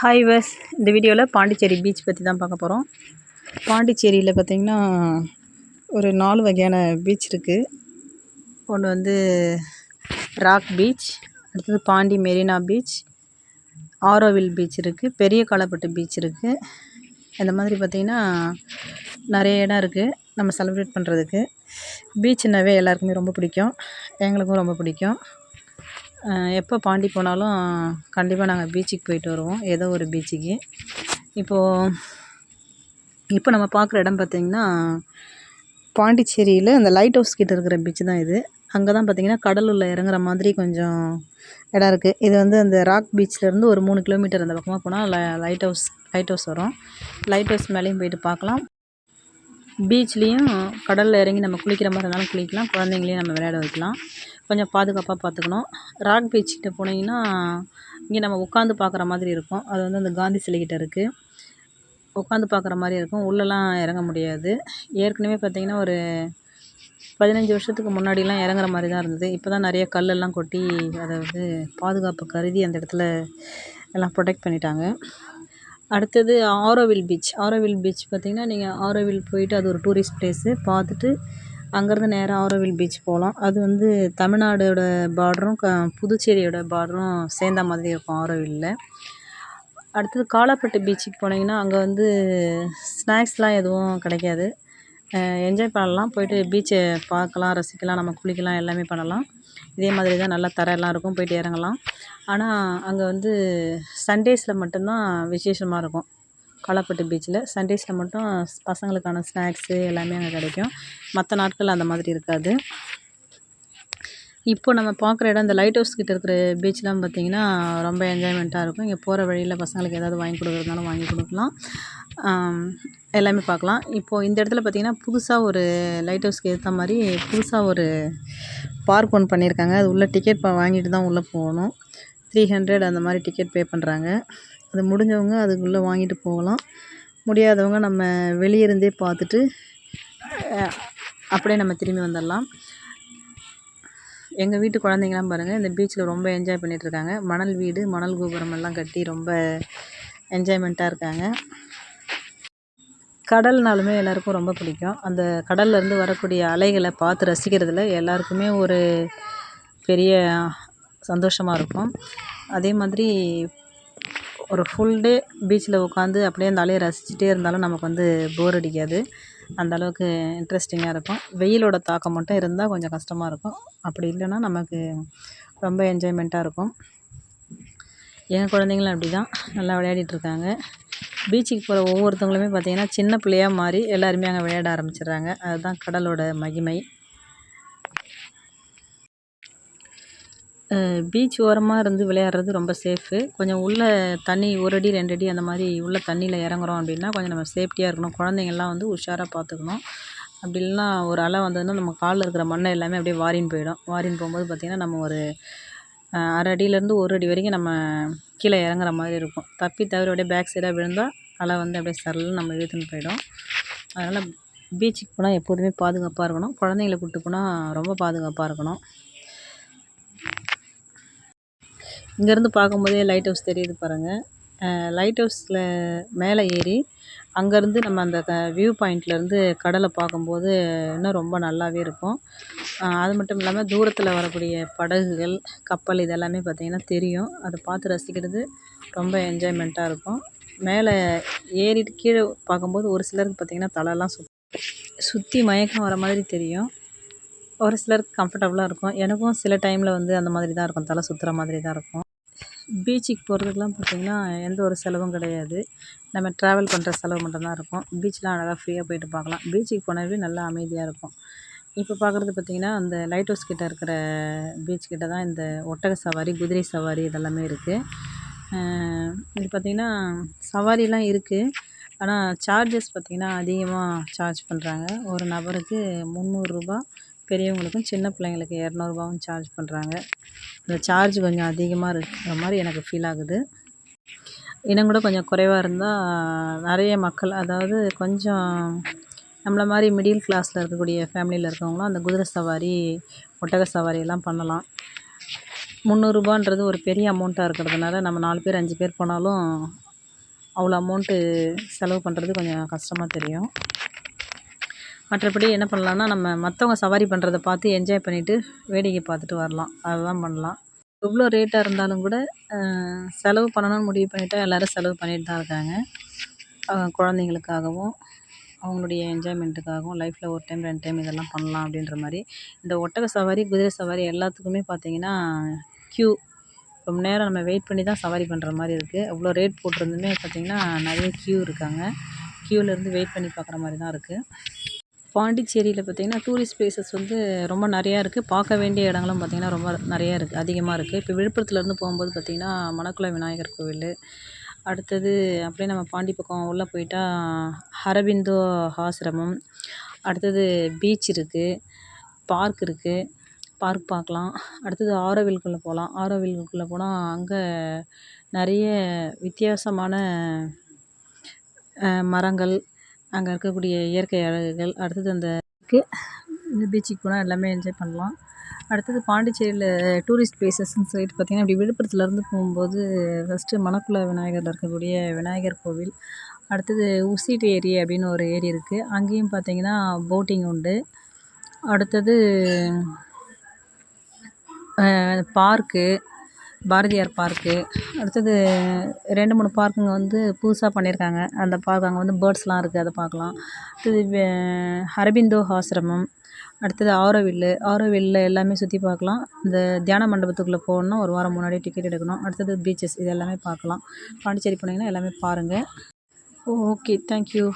Hi வஸ் இந்த வீடியோவில் Pondicherry beach பற்றி தான் பார்க்க போகிறோம் பாண்டிச்சேரியில் பார்த்திங்கன்னா ஒரு நாலு வகையான பீச் இருக்குது ஒன்று வந்து ராக் பீச் அடுத்தது பாண்டி மெரினா பீச் ஆரோவில் பீச் இருக்குது பெரிய காலப்பட்டு பீச் இருக்குது இந்த மாதிரி பார்த்திங்கன்னா நிறைய இடம் இருக்குது நம்ம செலிப்ரேட் பண்ணுறதுக்கு பீச்சுனாவே எல்லாருக்குமே ரொம்ப பிடிக்கும் எங்களுக்கும் ரொம்ப பிடிக்கும். எப்போ பாண்டி போனாலும் கண்டிப்பாக நாங்கள் பீச்சுக்கு போயிட்டு வருவோம். ஏதோ ஒரு பீச்சுக்கு. இப்போது இப்போ நம்ம பார்க்குற இடம் பார்த்திங்கன்னா பாண்டிச்சேரியில் அந்த லைட் ஹவுஸ் கிட்ட இருக்கிற பீச் தான் இது. அங்கே தான் பார்த்திங்கன்னா கடலுள்ள இறங்குற மாதிரி கொஞ்சம் இடம் இருக்குது இது வந்து அந்த ராக் பீச்லேருந்து ஒரு மூணு கிலோமீட்டர் அந்த பக்கமாக போனால் லைட் ஹவுஸ் லைட் ஹவுஸ் வரும். லைட் ஹவுஸ் மேலேயும் போயிட்டு பார்க்கலாம் பீச்லேயும் கடலில் இறங்கி நம்ம குளிக்கிற மாதிரி இருந்தாலும் குளிக்கலாம். குழந்தைங்களையும் நம்ம விளையாட வைக்கலாம். கொஞ்சம் பாதுகாப்பாக பார்த்துக்கணும் ராக் பீச் போனீங்கன்னா இங்கே நம்ம உட்காந்து பார்க்குற மாதிரி இருக்கும். அது வந்து அந்த காந்தி சிலைக்கிட்ட இருக்குது உட்காந்து பார்க்குற மாதிரி இருக்கும். உள்ளெலாம் இறங்க முடியாது. ஏற்கனவே பார்த்திங்கன்னா ஒரு பதினஞ்சு வருஷத்துக்கு முன்னாடிலாம் இறங்குற மாதிரி தான் இருந்தது. இப்போ தான் நிறைய கல்லெல்லாம் கொட்டி அதை வந்து பாதுகாப்பு கருதி அந்த இடத்துல எல்லாம் ப்ரொடெக்ட் பண்ணிட்டாங்க. அடுத்தது ஆரோவில் பீச் ஆரோவில் பீச் பார்த்திங்கன்னா நீங்கள் ஆரோவில் போயிட்டு அது ஒரு டூரிஸ்ட் ப்ளேஸு பார்த்துட்டு அங்கேருந்து நேராக ஆரோவில் பீச் போகலாம். அது வந்து தமிழ்நாடோட பார்டரும் க புதுச்சேரியோட பார்டரும் சேர்ந்த மாதிரி இருக்கும் ஆரோவில்ல அடுத்தது காலாப்பட்டு பீச்சுக்கு போனீங்கன்னா அங்கே வந்து ஸ்நாக்ஸ்லாம் எதுவும் கிடைக்காது. என்ஜாய் பண்ணலாம். போயிட்டு பீச்சை பார்க்கலாம் ரசிக்கலாம் நம்ம குளிக்கலாம் எல்லாமே பண்ணலாம். இதே மாதிரி தான் நல்லா தரையெல்லாம் இருக்கும். போயிட்டு இறங்கலாம். ஆனால் அங்கே வந்து சண்டேஸில் மட்டும்தான் விசேஷமாக இருக்கும். காலாப்பட்டு பீச்சில் சண்டேஸில் மட்டும் பசங்களுக்கான ஸ்நாக்ஸு எல்லாமே அங்கே கிடைக்கும். மற்ற நாட்கள் அந்த மாதிரி இருக்காது. இப்போ நம்ம பார்க்குற இடம் இந்த லைட் ஹவுஸ் கிட்ட இருக்கிற பீச்லாம் பார்த்திங்கன்னா ரொம்ப என்ஜாய்மெண்ட்டாக இருக்கும். இங்கே போகிற வழியில் பசங்களுக்கு ஏதாவது வாங்கி கொடுக்குறதுனாலும் வாங்கி கொடுக்கலாம். எல்லாமே பார்க்கலாம். இப்போது இந்த இடத்துல பார்த்திங்கன்னா புதுசாக ஒரு லைட் ஹவுஸ்க்கு ஏற்ற மாதிரி புதுசாக ஒரு பார்க் ஒன்று பண்ணியிருக்காங்க. அது உள்ளே டிக்கெட் வாங்கிட்டு தான் உள்ளே போகணும். த்ரீ ஹண்ட்ரட் அந்த மாதிரி டிக்கெட் பே பண்ணுறாங்க அது முடிஞ்சவங்க அதுக்குள்ளே வாங்கிட்டு போகலாம். முடியாதவங்க நம்ம வெளியே இருந்தே பார்த்துட்டு அப்படியே நம்ம திரும்பி வந்துடலாம். எங்கள் வீட்டு குழந்தைங்கலாம் பாருங்கள் இந்த பீச்சில் ரொம்ப என்ஜாய் பண்ணிகிட்ருக்காங்க மணல் வீடு மணல் கோபுரம் எல்லாம் கட்டி ரொம்ப என்ஜாய்மெண்ட்டாக இருக்காங்க. கடல்னாலுமே எல்லாருக்கும் ரொம்ப பிடிக்கும். அந்த கடல்லேருந்து வரக்கூடிய அலைகளை பார்த்து ரசிக்கிறதுல எல்லாருக்குமே ஒரு பெரிய சந்தோஷமாக இருக்கும். அதே மாதிரி ஒரு ஃபுல் டே பீச்சில் உட்காந்து அப்படியே அந்த அலையை ரசிச்சுட்டே இருந்தாலும் நமக்கு வந்து போர் அடிக்காது. அந்த அளவுக்கு இன்ட்ரெஸ்டிங்காக இருக்கும். வெயிலோட தாக்கம் மட்டும் இருந்தால் கொஞ்சம் கஷ்டமாக இருக்கும். அப்படி இல்லைன்னா நமக்கு ரொம்ப என்ஜாய்மெண்ட்டாக இருக்கும். என் குழந்தைங்களும் அப்படி தான் நல்லா விளையாடிட்டுருக்காங்க பீச்சுக்கு போகிற ஒவ்வொருத்தவங்களுமே பார்த்திங்கன்னா சின்ன பிள்ளையாக மாறி எல்லாருமே அங்கே விளையாட ஆரம்பிச்சிடுறாங்க. அதுதான் கடலோட மகிமை. பீச் ஓரமாக இருந்து விளையாடுறது ரொம்ப சேஃபு கொஞ்சம் உள்ளே தண்ணி ஒரு அடி ரெண்டு அடி அந்த மாதிரி உள்ள தண்ணியில் இறங்குறோம் அப்படின்னா கொஞ்சம் நம்ம சேஃப்டியாக இருக்கணும். குழந்தைங்கள்லாம் வந்து உஷாராக பார்த்துக்கணும் அப்படி இல்லைன்னா ஒரு அலை வந்ததுன்னா நம்ம காலில் இருக்கிற மண்ணை எல்லாமே அப்படியே வாரின்னு போயிடும். வாரின்னு போகும்போது பார்த்திங்கன்னா நம்ம ஒரு அரை அடியிலேருந்து ஒரு அடி வரைக்கும் நம்ம கீழே இறங்குற மாதிரி இருக்கும். தப்பி தவிர அப்படியே பேக் சைடாக விழுந்தால் அலை வந்து அப்படியே சரல்னு நம்ம இழுத்துன்னு போயிடும். அதனால் பீச்சுக்கு போனால் எப்போதுமே பாதுகாப்பாக இருக்கணும். குழந்தைங்கள கூப்பிட்டு போனால் ரொம்ப பாதுகாப்பாக இருக்கணும். இங்கேருந்து பார்க்கும்போதே லைட் ஹவுஸ் தெரியுது பாருங்கள் லைட் ஹவுஸில் மேலே ஏறி அங்கேருந்து நம்ம அந்த க வியூ பாயிண்ட்லேருந்து கடலை பார்க்கும்போது இன்னும் ரொம்ப நல்லாவே இருக்கும். அது மட்டும் இல்லாமல் தூரத்தில் வரக்கூடிய படகுகள் கப்பல் இதெல்லாமே பார்த்திங்கன்னா தெரியும். அதை பார்த்து ரசிக்கிறது ரொம்ப என்ஜாய்மெண்ட்டாக இருக்கும். மேலே ஏறிட்டு கீழே பார்க்கும்போது ஒரு சிலருக்கு பார்த்திங்கன்னா தலைலாம் சுத் சுற்றி மயக்கம் வர மாதிரி தெரியும். ஒரு சிலருக்கு கம்ஃபர்டபுளாக இருக்கும். எனக்கும் சில டைமில் வந்து அந்த மாதிரி தான் இருக்கும். தலை சுற்றுற மாதிரி தான் இருக்கும். பீச்சுக்கு போகிறதுக்குலாம் பார்த்திங்கன்னா எந்த ஒரு செலவும் கிடையாது. நம்ம ட்ராவல் பண்ணுற செலவு மட்டும்தான் இருக்கும். பீச்லாம் அழகாக ஃப்ரீயாக போயிட்டு பார்க்கலாம். பீச்சுக்கு போனாவே நல்லா அமைதியாக இருக்கும். இப்போ பார்க்குறது பார்த்திங்கன்னா அந்த லைட் ஹவுஸ் கிட்டே இருக்கிற பீச் கிட்டே தான் இந்த ஒட்டக சவாரி குதிரை சவாரி இதெல்லாமே இருக்குது இது பார்த்திங்கன்னா சவாரிலாம் இருக்குது ஆனால் சார்ஜஸ் பார்த்திங்கன்னா அதிகமாக சார்ஜ் பண்ணுறாங்க ஒரு நபருக்கு முந்நூறுரூபா பெரியவங்களுக்கும் சின்ன பிள்ளைங்களுக்கு இரநூறுபாவும் சார்ஜ் பண்ணுறாங்க இந்த சார்ஜ் கொஞ்சம் அதிகமாக இருக்கிற மாதிரி எனக்கு ஃபீல் ஆகுது. இன்னும் கூட கொஞ்சம் குறைவாக இருந்தால் நிறைய மக்கள் அதாவது கொஞ்சம் நம்மளை மாதிரி மிடில் கிளாஸில் இருக்கக்கூடிய ஃபேமிலியில் இருக்கவங்களாம் அந்த குதிரை சவாரி ஒட்டக சவாரி எல்லாம் பண்ணலாம். முந்நூறுரூபான்றது ஒரு பெரிய அமௌண்ட்டாக இருக்கிறதுனால நம்ம நாலு பேர் அஞ்சு பேர் போனாலும் அவ்வளோ அமௌண்ட்டு செலவு பண்ணுறது கொஞ்சம் கஷ்டமாக தெரியும். மற்றபடி என்ன பண்ணலான்னா நம்ம மற்றவங்க சவாரி பண்ணுறத பார்த்து என்ஜாய் பண்ணிவிட்டு வேடிக்கை பார்த்துட்டு வரலாம். அதுதான் பண்ணலாம். எவ்வளோ ரேட்டாக இருந்தாலும் கூட செலவு பண்ணணும்னு முடிவு பண்ணிவிட்டா எல்லோரும் செலவு பண்ணிட்டு தான் இருக்காங்க. குழந்தைங்களுக்காகவும் அவங்களுடைய என்ஜாய்மெண்ட்டுக்காகவும் லைஃப்பில் ஒரு டைம் ரெண்டு டைம் இதெல்லாம் பண்ணலாம் அப்படின்ற மாதிரி. இந்த ஒட்டக சவாரி குதிரை சவாரி எல்லாத்துக்குமே பார்த்தீங்கன்னா க்யூ ரொம்ப நேரம் நம்ம வெயிட் பண்ணி தான் சவாரி பண்ணுற மாதிரி இருக்குது அவ்வளோ ரேட் போட்டிருந்துமே பார்த்திங்கன்னா நிறைய க்யூ இருக்காங்க. க்யூவிலேருந்து வெயிட் பண்ணி பார்க்குற மாதிரி தான் இருக்குது பாண்டிச்சேரியில் பார்த்திங்கன்னா டூரிஸ்ட் ப்ளேஸஸ் வந்து ரொம்ப நிறையா இருக்குது பார்க்க வேண்டிய இடங்களும் பார்த்திங்கன்னா ரொம்ப நிறையா இருக்குது அதிகமாக இருக்குது இப்போ விழுப்புரத்துலேருந்து போகும்போது பார்த்திங்கன்னா மணக்குள விநாயகர் கோவில். அடுத்தது அப்படியே நம்ம பாண்டி பக்கம் உள்ளே போயிட்டா அரபிந்தோ ஆசிரமம். அடுத்தது பீச் இருக்குது பார்க் இருக்குது பார்க் பார்க்கலாம். அடுத்தது ஆரோவில்குள்ளே போகலாம். ஆரோவில்குள்ளே போனால் அங்கே நிறைய வித்தியாசமான மரங்கள் அங்கே இருக்கக்கூடிய இயற்கை அழகுகள் அடுத்தது அந்த இந்த பீச்சுக்கு போனால் எல்லாமே என்ஜாய் பண்ணலாம். அடுத்தது பாண்டிச்சேரியில் டூரிஸ்ட் பிளேசஸ்ன்னு சொல்லிட்டு பார்த்திங்கன்னா இப்படி விழுப்புரத்துலேருந்து போகும்போது ஃபஸ்ட்டு மணக்குள விநாயகரில் இருக்கக்கூடிய விநாயகர் கோவில் அடுத்தது உசிட் ஏரி அப்படின்னு ஒரு ஏரி இருக்குது அங்கேயும் பார்த்திங்கன்னா போட்டிங் உண்டு. அடுத்தது பார்க்கு பாரதியார் பார்க்கு அடுத்தது ரெண்டு மூணு பார்க்குங்க வந்து புதுசாக பண்ணியிருக்காங்க அந்த பார்க் அங்கே வந்து பேர்ட்ஸ்லாம் இருக்குது அதை பார்க்கலாம். அடுத்தது அரபிந்தோ ஆசிரமம். அடுத்தது ஆரோவில்லு. ஆரோவில்லில் எல்லாமே சுற்றி பார்க்கலாம். இந்த தியான மண்டபத்துக்குள்ளே போகணுன்னா ஒரு வாரம் முன்னாடி டிக்கெட் எடுக்கணும். அடுத்தது பீச்சஸ் இது எல்லாமே பார்க்கலாம். பாண்டிச்சேரி போனீங்கன்னா எல்லாமே பாருங்கள் ஓகே தேங்க்யூ